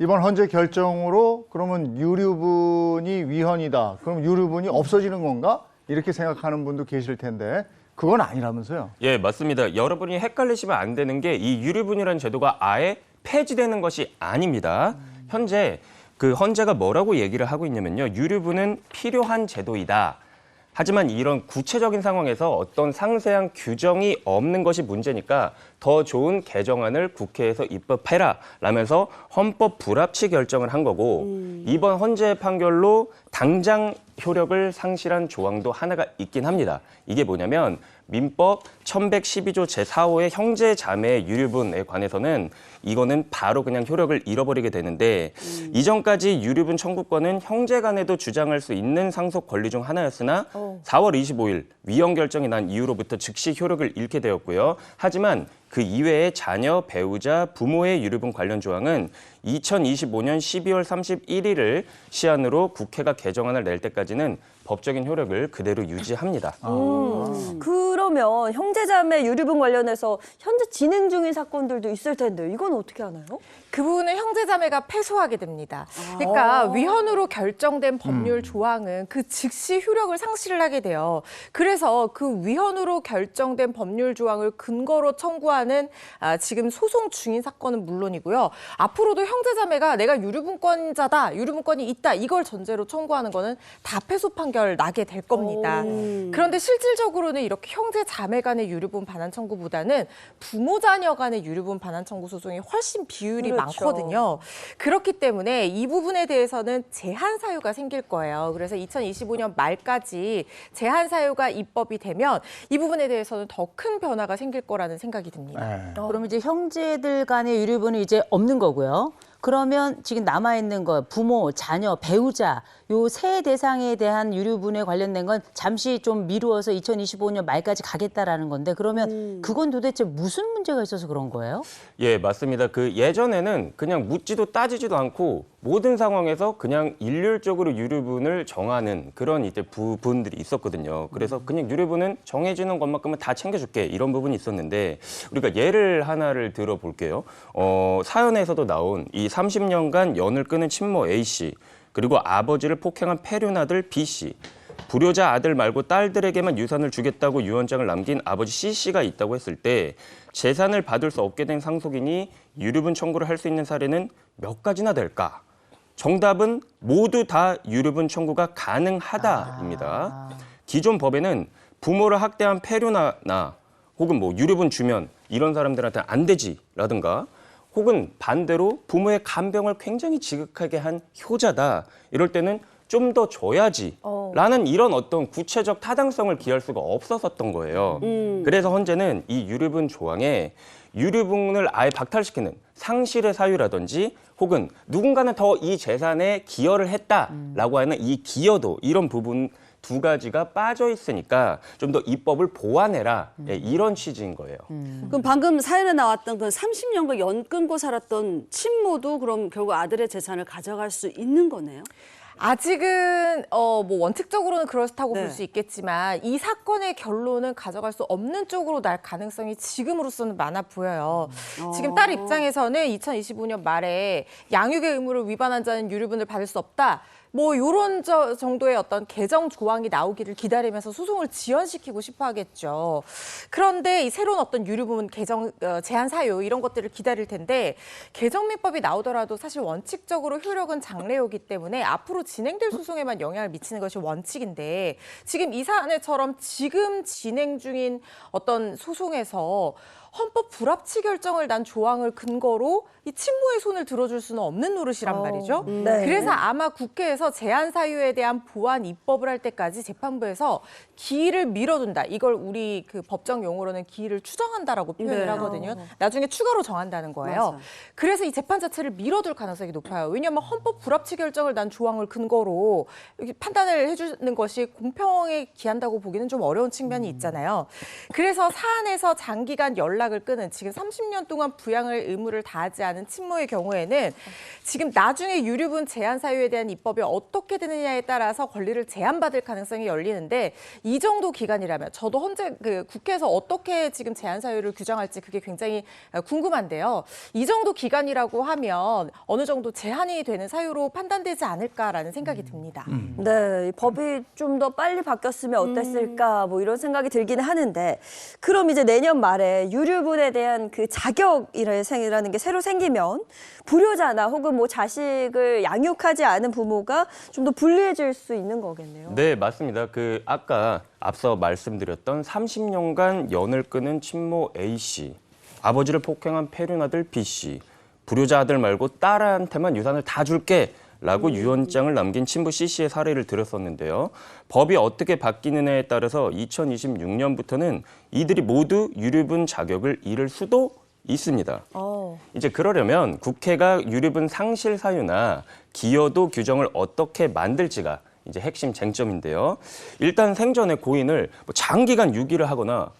이번 헌재 결정으로 그러면 유류분이 위헌이다. 그럼 유류분이 없어지는 건가? 이렇게 생각하는 분도 계실 텐데 그건 아니라면서요. 예, 맞습니다. 여러분이 헷갈리시면 안 되는 게 이 유류분이라는 제도가 아예 폐지되는 것이 아닙니다. 현재 그 헌재가 뭐라고 얘기를 하고 있냐면요. 유류분은 필요한 제도이다. 하지만 이런 구체적인 상황에서 어떤 상세한 규정이 없는 것이 문제니까 더 좋은 개정안을 국회에서 입법해라 라면서 헌법 불합치 결정을 한 거고 이번 헌재 판결로 당장 효력을 상실한 조항도 하나가 있긴 합니다. 이게 뭐냐면 민법 1112조 제4호의 형제 자매 유류분에 관해서는 이거는 바로 그냥 효력을 잃어버리게 되는데 이전까지 유류분 청구권은 형제 간에도 주장할 수 있는 상속 권리 중 하나였으나 4월 25일 위헌 결정이 난 이후로부터 즉시 효력을 잃게 되었고요. 하지만 그 이외에 자녀, 배우자, 부모의 유류분 관련 조항은 2025년 12월 31일을 시한으로 국회가 개정안을 낼 때까지는 법적인 효력을 그대로 유지합니다. 그러면 형제자매 유류분 관련해서 현재 진행 중인 사건들도 있을 텐데 이건 어떻게 하나요? 그 부분은 형제자매가 패소하게 됩니다. 그러니까 위헌으로 결정된 법률 조항은 그 즉시 효력을 상실하게 돼요. 그래서 그 위헌으로 결정된 법률 조항을 근거로 청구하는 아, 지금 소송 중인 사건은 물론이고요. 앞으로도 형제자매가 내가 유류분권자다, 유류분권이 있다 이걸 전제로 청구하는 거는 다 패소 판결 나게 될 겁니다. 그런데 실질적으로는 이렇게 형제 자매 간의 유류분 반환 청구보다는 부모 자녀 간의 유류분 반환 청구 소송이 훨씬 비율이 그렇죠. 많거든요. 그렇기 때문에 이 부분에 대해서는 제한 사유가 생길 거예요. 그래서 2025년 말까지 제한 사유가 입법이 되면 이 부분에 대해서는 더 큰 변화가 생길 거라는 생각이 듭니다. 네. 그럼 이제 형제들 간의 유류분은 이제 없는 거고요. 그러면 지금 남아 있는 거 부모, 자녀, 배우자 요 세 대상에 대한 유류분에 관련된 건 잠시 좀 미루어서 2025년 말까지 가겠다라는 건데 그러면 그건 도대체 무슨 문제가 있어서 그런 거예요? 예, 맞습니다. 그 예전에는 그냥 묻지도 따지지도 않고 모든 상황에서 그냥 일률적으로 유류분을 정하는 그런 이제 부분들이 있었거든요. 그래서 그냥 유류분은 정해지는 것만큼은 다 챙겨줄게 이런 부분이 있었는데 우리가 예를 하나를 들어볼게요. 어, 사연에서도 나온 이 30년간 연을 끊은 친모 A 씨 그리고 아버지를 폭행한 폐륜 아들 B 씨. 불효자 아들 말고 딸들에게만 유산을 주겠다고 유언장을 남긴 아버지 C 씨가 있다고 했을 때 재산을 받을 수 없게 된 상속인이 유류분 청구를 할 수 있는 사례는 몇 가지나 될까? 정답은 모두 다 유류분 청구가 가능하다입니다. 기존 법에는 부모를 학대한 폐륜아나 혹은 뭐 유류분 주면 이런 사람들한테 안 되지라든가 혹은 반대로 부모의 간병을 굉장히 지극하게 한 효자다 이럴 때는 좀 더 줘야지 라는 이런 어떤 구체적 타당성을 기할 수가 없었었던 거예요. 그래서 헌재는 이 유류분 조항에 유류분을 아예 박탈시키는 상실의 사유라든지 혹은 누군가는 더 이 재산에 기여를 했다라고 하는 이 기여도 이런 부분 두 가지가 빠져 있으니까 좀 더 입법을 보완해라 예, 이런 취지인 거예요. 그럼 방금 사연에 나왔던 그 30년간 연 끊고 살았던 친모도 그럼 결국 아들의 재산을 가져갈 수 있는 거네요? 아직은 어 뭐 원칙적으로는 그렇다고 네. 볼수 있겠지만 이 사건의 결론은 가져갈 수 없는 쪽으로 날 가능성이 지금으로서는 많아 보여요. 지금 딸 입장에서는 2025년 말에 양육의 의무를 위반한 자는 유류분을 받을 수 없다. 뭐 요런 저 정도의 어떤 개정 조항이 나오기를 기다리면서 소송을 지연시키고 싶어 하겠죠. 그런데 이 새로운 어떤 유류분 개정 어, 제한 사유 이런 것들을 기다릴 텐데 개정민법이 나오더라도 사실 원칙적으로 효력은 장래요기 때문에 앞으로 진행될 소송에만 영향을 미치는 것이 원칙인데 지금 이 사안에처럼 지금 진행 중인 어떤 소송에서 헌법 불합치 결정을 난 조항을 근거로 이 친모의 손을 들어줄 수는 없는 노릇이란 말이죠. 네. 그래서 아마 국회에서 제한 사유에 대한 보완 입법을 할 때까지 재판부에서 기일을 미뤄둔다. 이걸 우리 그 법정 용어로는 기일을 추정한다라고 표현을 네. 하거든요. 나중에 추가로 정한다는 거예요. 맞아요. 그래서 이 재판 자체를 미뤄둘 가능성이 높아요. 왜냐하면 헌법 불합치 결정을 난 조항을 근거로 이렇게 판단을 해주는 것이 공평에 기한다고 보기는 좀 어려운 측면이 있잖아요. 그래서 사안에서 장기간 연락이 연락을 끊은 지금 30년 동안 부양을 의무를 다하지 않은 친모의 경우에는 지금 나중에 유류분 제한 사유에 대한 입법이 어떻게 되느냐에 따라서 권리를 제한받을 가능성이 열리는데 이 정도 기간이라면 저도 현재 그 국회에서 어떻게 지금 제한 사유를 규정할지 그게 굉장히 어, 궁금한데요. 이 정도 기간이라고 하면 어느 정도 제한이 되는 사유로 판단되지 않을까라는 생각이 듭니다. 네, 이 법이 좀 더 빨리 바뀌었으면 어땠을까 뭐 이런 생각이 들기는 하는데 그럼 이제 내년 말에 유류 분에 대한 그 자격이라는 게 새로 생기면 불효자나 혹은 뭐 자식을 양육하지 않은 부모가 좀 더 불리해질 수 있는 거겠네요. 네, 맞습니다. 그 아까 앞서 말씀드렸던 30년간 연을 끊은 친모 A 씨, 아버지를 폭행한 폐륜 아들 B 씨, 불효자 아들 말고 딸한테만 유산을 다 줄게. 라고 유언장을 남긴 친부 C 씨의 사례를 들었었는데요. 법이 어떻게 바뀌느냐에 따라서 2026년부터는 이들이 모두 유류분 자격을 잃을 수도 있습니다. 어. 이제 그러려면 국회가 유류분 상실 사유나 기여도 규정을 어떻게 만들지가 이제 핵심 쟁점인데요. 일단 생전에 고인을 뭐 장기간 유기를 하거나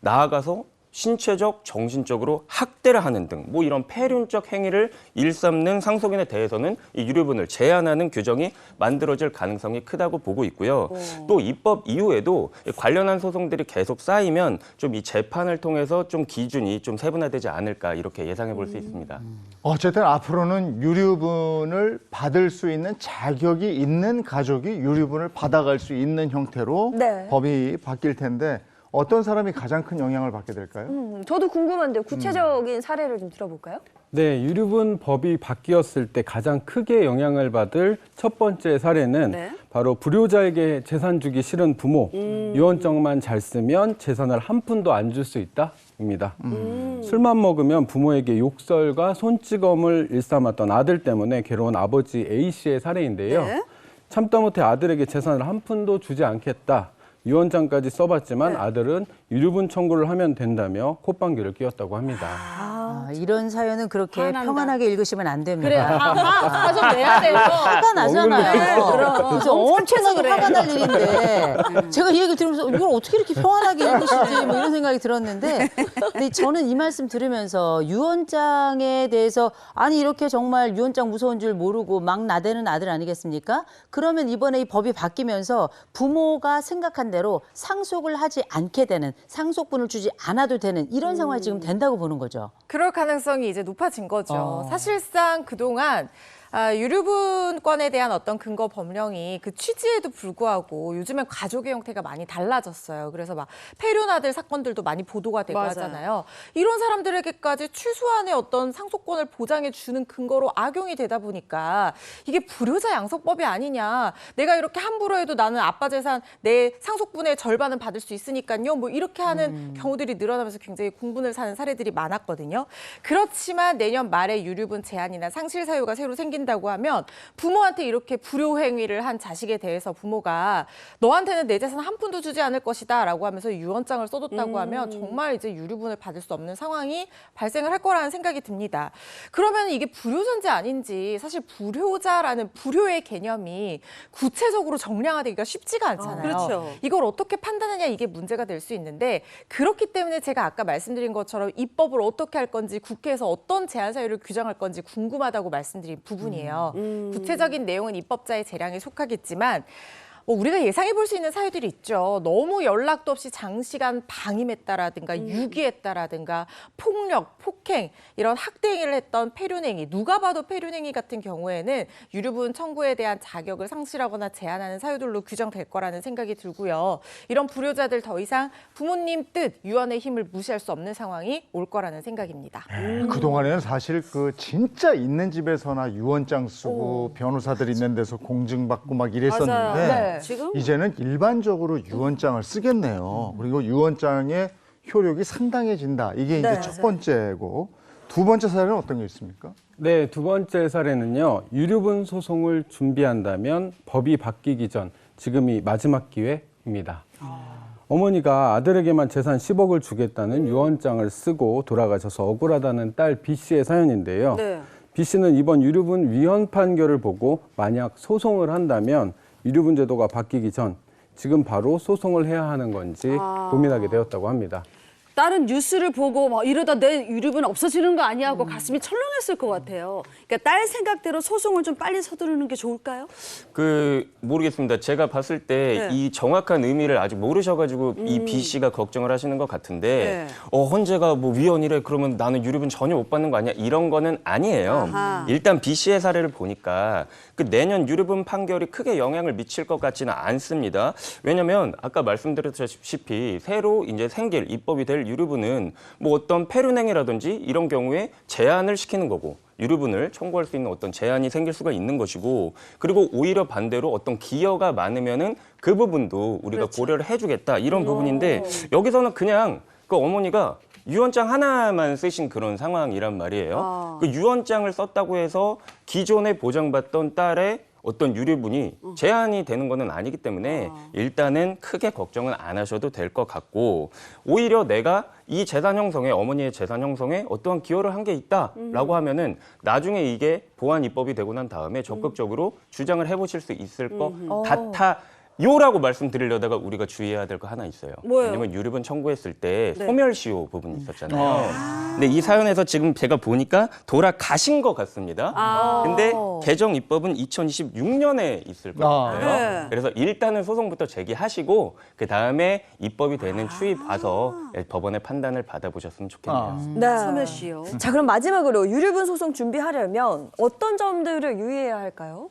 나아가서 신체적, 정신적으로 학대를 하는 등 뭐 이런 폐륜적 행위를 일삼는 상속인에 대해서는 이 유류분을 제한하는 규정이 만들어질 가능성이 크다고 보고 있고요. 또 입법 이후에도 관련한 소송들이 계속 쌓이면 좀 이 재판을 통해서 좀 기준이 좀 세분화되지 않을까 이렇게 예상해 볼 수 있습니다. 어쨌든 앞으로는 유류분을 받을 수 있는 자격이 있는 가족이 유류분을 받아갈 수 있는 형태로 네. 법이 바뀔 텐데 어떤 사람이 가장 큰 영향을 받게 될까요? 음, 저도 궁금한데 구체적인 사례를 좀 들어볼까요? 네, 유류분 법이 바뀌었을 때 가장 크게 영향을 받을 첫 번째 사례는 네. 바로 불효자에게 재산 주기 싫은 부모, 유언장만 잘 쓰면 재산을 한 푼도 안 줄 수 있다입니다. 술만 먹으면 부모에게 욕설과 손찌검을 일삼았던 아들 때문에 괴로운 아버지 A 씨의 사례인데요. 네. 참다 못해 아들에게 재산을 한 푼도 주지 않겠다. 유언장까지 써봤지만 아들은 유류분 청구를 하면 된다며 콧방귀를 뀌었다고 합니다. 아, 이런 사연은 그렇게 화난다. 평안하게 읽으시면 안 됩니다. 그래, 화좀 내야 돼요. 화가 나잖아요. 그래서 엄청나게 화가 날 일인데 제가 이 얘기를 들으면서 이걸 어떻게 이렇게 평안하게 읽으시지 뭐 이런 생각이 들었는데 근데 저는 이 말씀 들으면서 유언장에 대해서 아니 이렇게 정말 유언장 무서운 줄 모르고 막 나대는 아들 아니겠습니까? 그러면 이번에 이 법이 바뀌면서 부모가 생각한 대로 상속을 하지 않게 되는 상속분을 주지 않아도 되는 이런 상황이 지금 된다고 보는 거죠. 그럴 가능성이 이제 높아진 거죠. 어. 사실상 그동안 아, 유류분권에 대한 어떤 근거 법령이 그 취지에도 불구하고 요즘엔 가족의 형태가 많이 달라졌어요. 그래서 막 폐륜아들 사건들도 많이 보도가 되고 맞아요. 하잖아요. 이런 사람들에게까지 최소한의 어떤 상속권을 보장해 주는 근거로 악용이 되다 보니까 이게 불효자 양성법이 아니냐. 내가 이렇게 함부로 해도 나는 아빠 재산 내 상속분의 절반은 받을 수 있으니까요. 뭐 이렇게 하는 경우들이 늘어나면서 굉장히 공분을 사는 사례들이 많았거든요. 그렇지만 내년 말에 유류분 제한이나 상실 사유가 새로 생긴 다고 하면 부모한테 이렇게 불효 행위를 한 자식에 대해서 부모가 너한테는 내 재산 한 푼도 주지 않을 것이다라고 하면서 유언장을 써뒀다고 하면 정말 이제 유류분을 받을 수 없는 상황이 발생을 할 거라는 생각이 듭니다. 그러면 이게 불효자인지 아닌지 사실 불효자라는 불효의 개념이 구체적으로 정량화되기가 쉽지가 않잖아요. 그렇죠. 이걸 어떻게 판단하냐 이게 문제가 될 수 있는데 그렇기 때문에 제가 아까 말씀드린 것처럼 입법을 어떻게 할 건지 국회에서 어떤 제한 사유를 규정할 건지 궁금하다고 말씀드린 부분이 에요. 구체적인 내용은 입법자의 재량에 속하겠지만 뭐 우리가 예상해 볼 수 있는 사유들이 있죠. 너무 연락도 없이 장시간 방임했다라든가 유기했다라든가 폭력, 폭행 이런 학대 행위를 했던 폐륜행위 누가 봐도 폐륜행위 같은 경우에는 유류분 청구에 대한 자격을 상실하거나 제한하는 사유들로 규정될 거라는 생각이 들고요. 이런 불효자들 더 이상 부모님 뜻, 유언의 힘을 무시할 수 없는 상황이 올 거라는 생각입니다. 그동안에는 사실 그 진짜 있는 집에서나 유언장 쓰고 변호사들 있는 데서 공증받고 막 이랬었는데 맞아요. 네. 지금 이제는 일반적으로 유언장을 쓰겠네요. 그리고 유언장의 효력이 상당해진다. 이게 이제 네. 첫 번째고 두 번째 사례는 어떤 게 있습니까? 네, 두 번째 사례는요. 유류분 소송을 준비한다면 법이 바뀌기 전 지금이 마지막 기회입니다. 어머니가 아들에게만 재산 10억을 주겠다는 유언장을 쓰고 돌아가셔서 억울하다는 딸 B 씨의 사연인데요. 네. B 씨는 이번 유류분 위헌 판결을 보고 만약 소송을 한다면 유류분 제도가 바뀌기 전 지금 바로 소송을 해야 하는 건지 고민하게 되었다고 합니다. 다른 뉴스를 보고 막 이러다 내 유류분 없어지는 거 아니야 하고 가슴이 철렁했을 것 같아요. 그러니까 딸 생각대로 소송을 좀 빨리 서두르는 게 좋을까요? 그 모르겠습니다. 제가 봤을 때 네. 이 정확한 의미를 아직 모르셔가지고 이 B 씨가 걱정을 하시는 것 같은데 네. 어 헌재가 뭐 위헌이래 그러면 나는 유류분 전혀 못 받는 거 아니야 이런 거는 아니에요. 아하. 일단 B 씨의 사례를 보니까 그 내년 유류분 판결이 크게 영향을 미칠 것 같지는 않습니다. 왜냐하면 아까 말씀드렸다시피 새로 이제 생길 입법이 될 유류분은 뭐 어떤 폐륜행위라든지 이런 경우에 제한을 시키는 거고. 유류분을 청구할 수 있는 어떤 제한이 생길 수가 있는 것이고 그리고 오히려 반대로 어떤 기여가 많으면은 그 부분도 우리가 그렇죠. 고려를 해주겠다 이런 부분인데 여기서는 그냥 그 어머니가 유언장 하나만 쓰신 그런 상황이란 말이에요. 아. 그 유언장을 썼다고 해서 기존에 보장받던 딸의 어떤 유류분이 제한이 되는 것은 아니기 때문에 일단은 크게 걱정은 안 하셔도 될 것 같고 오히려 내가 이 재산 형성에 어머니의 재산 형성에 어떠한 기여를 한 게 있다라고 하면은 나중에 이게 보완 입법이 되고 난 다음에 적극적으로 주장을 해보실 수 있을 것 같아. 요라고 말씀드리려다가 우리가 주의해야 될 거 하나 있어요. 뭐예요? 왜냐면 유류분 청구했을 때 네. 소멸시효 부분이 있었잖아요. 근데 이 사연에서 지금 제가 보니까 돌아가신 것 같습니다. 아. 근데 개정 입법은 2026년에 있을 거예요. 아. 네. 그래서 일단은 소송부터 제기하시고 그 다음에 입법이 되는 추이 봐서 법원의 판단을 받아보셨으면 좋겠네요. 아. 네. 소멸시효. 자, 그럼 마지막으로 유류분 소송 준비하려면 어떤 점들을 유의해야 할까요?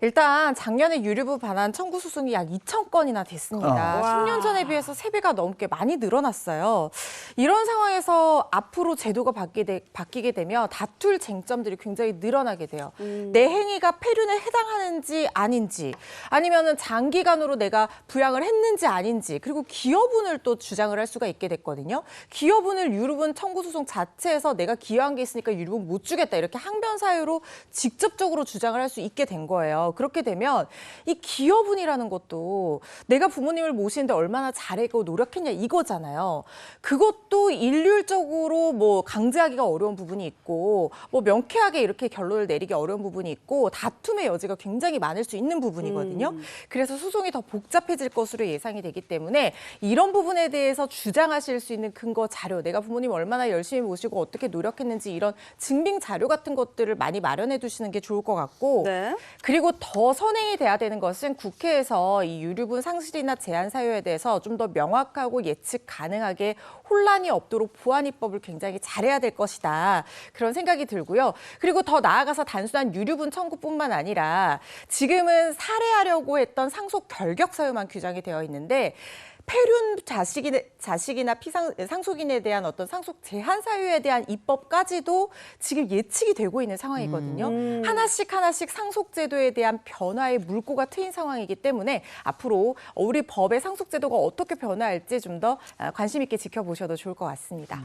일단 작년에 유류부 반환 청구 소송이 약 2천 건이나 됐습니다. 와. 10년 전에 비해서 세배가 넘게 많이 늘어났어요. 이런 상황에서 앞으로 제도가 바뀌 게, 되, 바뀌게 되면 다툴 쟁점들이 굉장히 늘어나게 돼요. 내 행위가 폐륜에 해당하는지 아닌지 아니면은 장기간으로 내가 부양을 했는지 아닌지 그리고 기여분을 또 주장을 할 수가 있게 됐거든요. 기여분을 유류분 청구 소송 자체에서 내가 기여한 게 있으니까 유류분 못 주겠다 이렇게 항변 사유로 직접적으로 주장을 할 수 있게 된 거예요. 그렇게 되면 이 기여분이라는 것도 내가 부모님을 모시는데 얼마나 잘했고 노력했냐 이거잖아요. 그것도 일률적으로 뭐 강제하기가 어려운 부분이 있고 뭐 명쾌하게 이렇게 결론을 내리기 어려운 부분이 있고 다툼의 여지가 굉장히 많을 수 있는 부분이거든요. 그래서 소송이 더 복잡해질 것으로 예상이 되기 때문에 이런 부분에 대해서 주장하실 수 있는 근거 자료, 내가 부모님 얼마나 열심히 모시고 어떻게 노력했는지 이런 증빙 자료 같은 것들을 많이 마련해 두시는 게 좋을 것 같고 네. 그리고 더 선행이 돼야 되는 것은 국회에서 이 유류분 상실이나 제한 사유에 대해서 좀 더 명확하고 예측 가능하게 혼란이 없도록 보안 입법을 굉장히 잘해야 될 것이다. 그런 생각이 들고요. 그리고 더 나아가서 단순한 유류분 청구뿐만 아니라 지금은 살해하려고 했던 상속 결격 사유만 규정이 되어 있는데 폐륜 자식이, 자식이나 피상, 상속인에 대한 어떤 상속 제한 사유에 대한 입법까지도 지금 예측이 되고 있는 상황이거든요. 하나씩 하나씩 상속 제도에 대한 변화의 물꼬가 트인 상황이기 때문에 앞으로 우리 법의 상속 제도가 어떻게 변화할지 좀 더 관심 있게 지켜보셔도 좋을 것 같습니다.